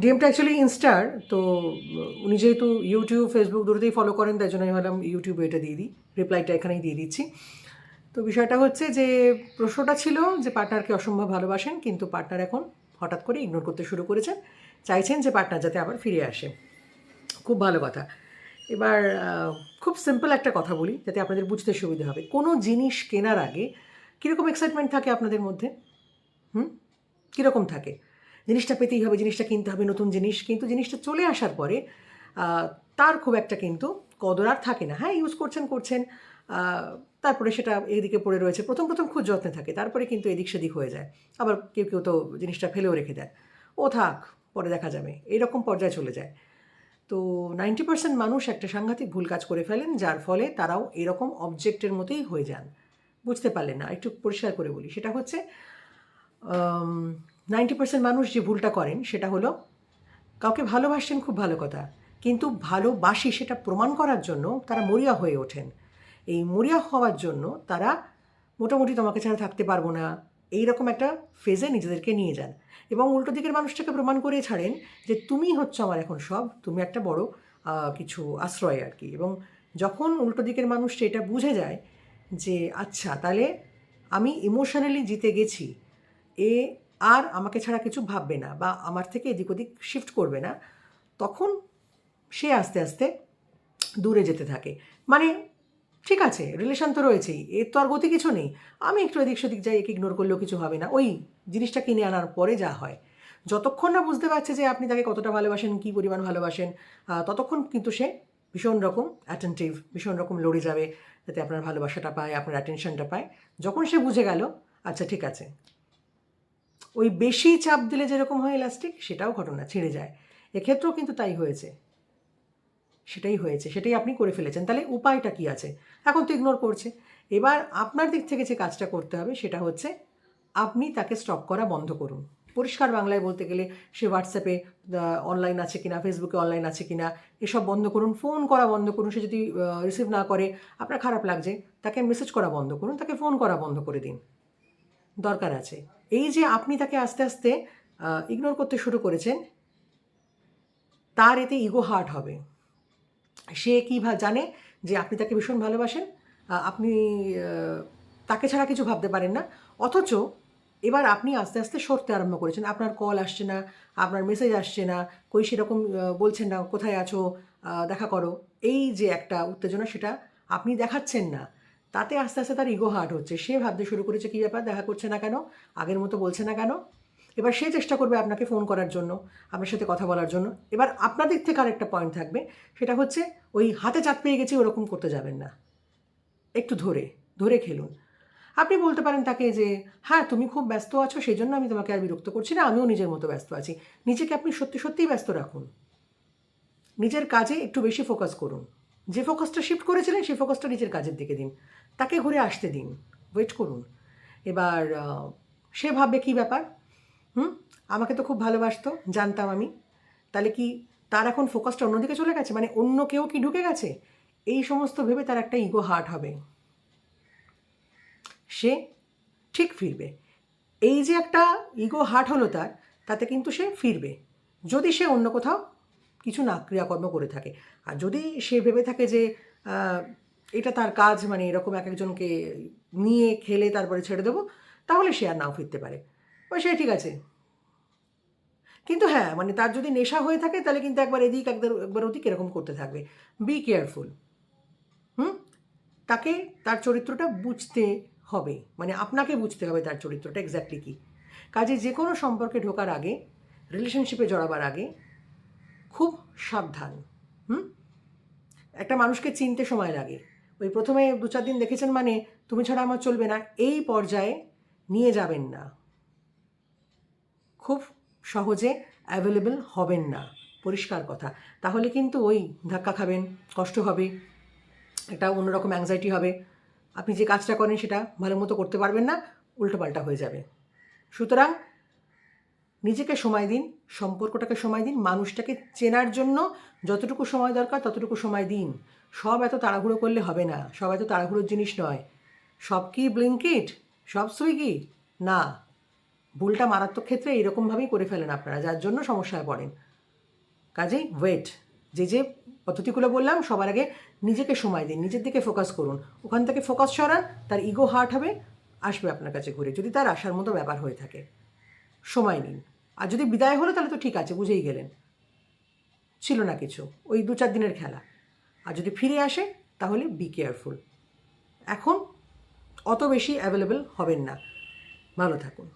ডিএমটা actually ইনস্টার তো উনি যেহেতু ইউটিউব ফেসবুক দুটোতেই ফলো করেন, তাই জন্য আমি ভাবলাম ইউটিউবে এটা দিয়ে দিই রিপ্লাইটা এখানেই দিয়ে দিচ্ছি। তো বিষয়টা হচ্ছে যে, প্রশ্নটা ছিল যে পার্টনারকে অসম্ভব ভালোবাসেন, কিন্তু পার্টনার এখন হঠাৎ করে ইগনোর করতে শুরু করেছেন, চাইছেন যে পার্টনার যাতে আবার ফিরে আসে। খুব ভালো কথা। এবার খুব সিম্পল একটা কথা বলি, যাতে আপনাদের বুঝতে সুবিধা হবে। কোনো জিনিস কেনার আগে কীরকম এক্সাইটমেন্ট থাকে আপনাদের মধ্যে? হুম? কীরকম থাকে? জিনিসটা পেতেই হবে, জিনিসটা কিনতে হবে, নতুন জিনিস। কিন্তু জিনিসটা চলে আসার পরে তার খুব একটা কিন্তু কদর আর থাকে না। হ্যাঁ ইউজ করছেন করছেন তারপরে সেটা এদিকে পড়ে রয়েছে। প্রথম প্রথম খুব যত্নে থাকে, তারপরে কিন্তু এদিক সেদিক হয়ে যায়। আবার কেউ কেউ তো জিনিসটা ফেলেও রেখে দেয়। ও থাক, পরে দেখা যাবে। এইরকম পর্যায়ে চলে যায়। তো নাইনটি পার্সেন্ট মানুষ একটা সাংঘাতিক ভুল কাজ করে ফেলেন, যার ফলে তারাও এরকম অবজেক্টের মতোই হয়ে যান। বুঝতে পারলেন না, একটু পরিষ্কার করে বলি। সেটা হচ্ছে নাইনটি পার্সেন্ট মানুষ যে ভুলটা করেন, সেটা হলো কাউকে ভালোবাসছেন খুব ভালো কথা, কিন্তু ভালোবাসি সেটা প্রমাণ করার জন্য তারা মরিয়া হয়ে ওঠেন। এই মরিয়া হওয়ার জন্য তারা মোটামুটি তোমাকে ছাড়া থাকতে পারব না এই রকম একটা ফেজে নিজেদেরকে নিয়ে যান। এবং উল্টো দিকের মানুষটাকে প্রমাণ করে ছাড়েন যে তুমি হচ্ছে আমার এখন সব, তুমি একটা বড় কিছু আশ্রয় আর কি। এবং যখন উল্টো দিকের মানুষ এটা বুঝে যায় যে আচ্ছা তাহলে আমি ইমোশনালি জিতে গেছি, এ আর আমাকে ছাড়া কিছু ভাববে না বা আমার থেকে এদিক ওদিক শিফট করবে না, তখন সে আস্তে আস্তে দূরে যেতে থাকে। মানে ঠিক আছে রিলেশন তো রয়েছেই এর তো আর গতি কিছু নেই, আমি একটু এদিক সেদিক যাই, একে ইগনোর করলেও কিছু হবে না, ওই জিনিসটা কিনে আনার পরে যা হয়। যতক্ষণ না বুঝতে পারছে যে আপনি তাকে কতটা ভালোবাসেন, কী পরিমাণ ভালোবাসেন ততক্ষণ কিন্তু সে ভীষণ রকম অ্যাটেন্টিভ ভীষণ রকম লড়ে যাবে, যাতে আপনার ভালোবাসাটা পায়, আপনার অ্যাটেনশনটা পায়। যখন সে বুঝে গেল আচ্ছা ঠিক আছে ওই বেশি চাপ দিলে যেরকম হয় ইলাস্টিক সেটাও ঘটনা, ছিঁড়ে যায়। এক্ষেত্রেও কিন্তু তাই হয়েছে। সেটাই হয়েছে, সেটাই আপনি করে ফেলেছেন। তাহলে উপায়টা কি আছে? এখন তো ইগনোর করছে। এবার আপনার দিক থেকে যে কাজটা করতে হবে, সেটা হচ্ছে আপনি তাকে স্টপ করা বন্ধ করুন। পরিষ্কার বাংলায় বলতে গেলে সে হোয়াটসঅ্যাপে অনলাইন আছে কিনা ফেসবুকে অনলাইন আছে কিনা, এসব বন্ধ করুন ফোন করা বন্ধ করুন, সে যদি রিসিভ না করে, আপনার খারাপ লাগছে, তাকে মেসেজ করা বন্ধ করুন, তাকে ফোন করা বন্ধ করে দিন। দরকার আছে। এই যে আপনি তাকে আস্তে আস্তে ইগনোর করতে শুরু করেছেন, তার এতে ইগো হার্ট হবে। সে কী ভা, জানে যে আপনি তাকে ভীষণ ভালোবাসেন? আপনি তাকে ছাড়া কিছু ভাবতে পারেন না। অথচ এবার আপনি আস্তে আস্তে সরতে আরম্ভ করেছেন। আপনার কল আসছে না, আপনার মেসেজ আসছে না, কই সেরকম বলছেন না, কোথায় আছো দেখা করো। এই যে একটা উত্তেজনা, সেটা আপনি দেখাচ্ছেন না। তাতে আস্তে আস্তে তার ইগো হার্ট হচ্ছে। সে ভাবতে শুরু করেছে, কী ব্যাপার? দেখা করছে না কেন? আগের মতো বলছে না কেন? এবার সে চেষ্টা করবে আপনাকে ফোন করার জন্য, আপনার সাথে কথা বলার জন্য। এবার আপনাদের থেকে আরেকটা পয়েন্ট থাকবে, সেটা হচ্ছে ওই হাতে চাপ পেয়ে গেছি, ওরকম করতে যাবেন না। একটু ধরে ধরে খেলুন। আপনি বলতে পারেন তাকে যে হ্যাঁ তুমি খুব ব্যস্ত আছো সেই জন্য আমি তোমাকে আর বিরক্ত করছি না, আমিও নিজের মতো ব্যস্ত আছি। নিজেকে আপনি সত্যি সত্যিই ব্যস্ত রাখুন। নিজের কাজে একটু বেশি ফোকাস করুন। যে ফোকাসটা শিফট করেছিলেন, সেই ফোকাসটা নিজের কাজের দিকে দিন। তাকে ঘুরে আসতে দিন। ওয়েট করুন। এবার সে ভাববে কী ব্যাপার? হুম? আমাকে তো খুব ভালোবাসতো, জানতাম আমি। তাহলে কি তার এখন ফোকাসটা অন্যদিকে চলে গেছে? মানে অন্য কেউ কি ঢুকে গেছে? এই সমস্ত ভেবে তার একটা ইগো হার্ট হবে। সে ঠিক ফিরবে। এই যে একটা ইগো হার্ট হলো তার, তাতে কিন্তু সে ফিরবে। যদি সে অন্য কোথাও কিছু না, ক্রিয়াকর্ম করে থাকে। আর যদি সে ভেবে থাকে যে এটা তার কাজ মানে এরকম এক একজনকে নিয়ে খেলে তারপরে ছেড়ে দেবো, তাহলে সে আর নাও ফিরতে পারে। ওই সে ঠিক আছে। কিন্তু হ্যাঁ মানে তার যদি নেশা হয়ে থাকে, তাহলে কিন্তু একবার এদিক একবার একবার ওদিক এরকম করতে থাকবে। বি কেয়ারফুল হুম? তাকে, তার চরিত্রটা বুঝতে হবে। মানে আপনাকে বুঝতে হবে তার চরিত্রটা এক্স্যাক্টলি কী। কাজে যে কোনো সম্পর্কে ঢোকার আগে রিলেশনশিপে জড়াবার আগে খুব সাবধান, হুম? একটা মানুষকে চিনতে সময় লাগে। ওই প্রথমে দু চার দিন দেখেছেন মানে তুমি ছাড়া আমার চলবে না, এই পর্যায়ে নিয়ে যাবেন না। খুব সহজে অ্যাভেলেবেল হবেন না, পরিষ্কার কথা। তাহলে কিন্তু ওই ধাক্কা খাবেন, কষ্ট হবে, একটা অন্যরকম অ্যাংজাইটি হবে। আপনি যে কাজটা করেন সেটা ভালো মতো করতে পারবেন না, উল্টোপাল্টা হয়ে যাবে। সুতরাং নিজেকে সময় দিন, সম্পর্কটাকে সময় দিন, মানুষটাকে চেনার জন্য যতটুকু সময় দরকার ততটুকু সময় দিন। সব এত তাড়াহুড়ো করলে হবে না। সব এত তাড়াহুড়োর জিনিস নয়। সব কি ব্লিঙ্কিট? সব সুইগি? না। ভুলটা মারাত্মক ক্ষেত্রে এরকমভাবেই করে ফেলেন আপনারা, যার জন্য সমস্যায় পড়েন। কাজেই ওয়েট যে যে পদ্ধতিগুলো বললাম, সবার আগে নিজেকে সময় দিন, নিজের দিকে ফোকাস করুন। ওখান থেকে ফোকাস সরান, তার ইগো হার্ট হবে, আসবে আপনার কাছে ঘুরে। যদি তার আসার মতো ব্যাপার হয়ে থাকে। সময় নিন। আর যদি বিদায় হলো তাহলে তো ঠিক আছে, বুঝেই গেলেন। ছিল না কিছু, ওই দু চার দিনের খেলা। আর যদি ফিরে আসে, তাহলে বি কেয়ারফুল এখন অত বেশি অ্যাভেলেবেল হবেন না। ভালো থাকুন।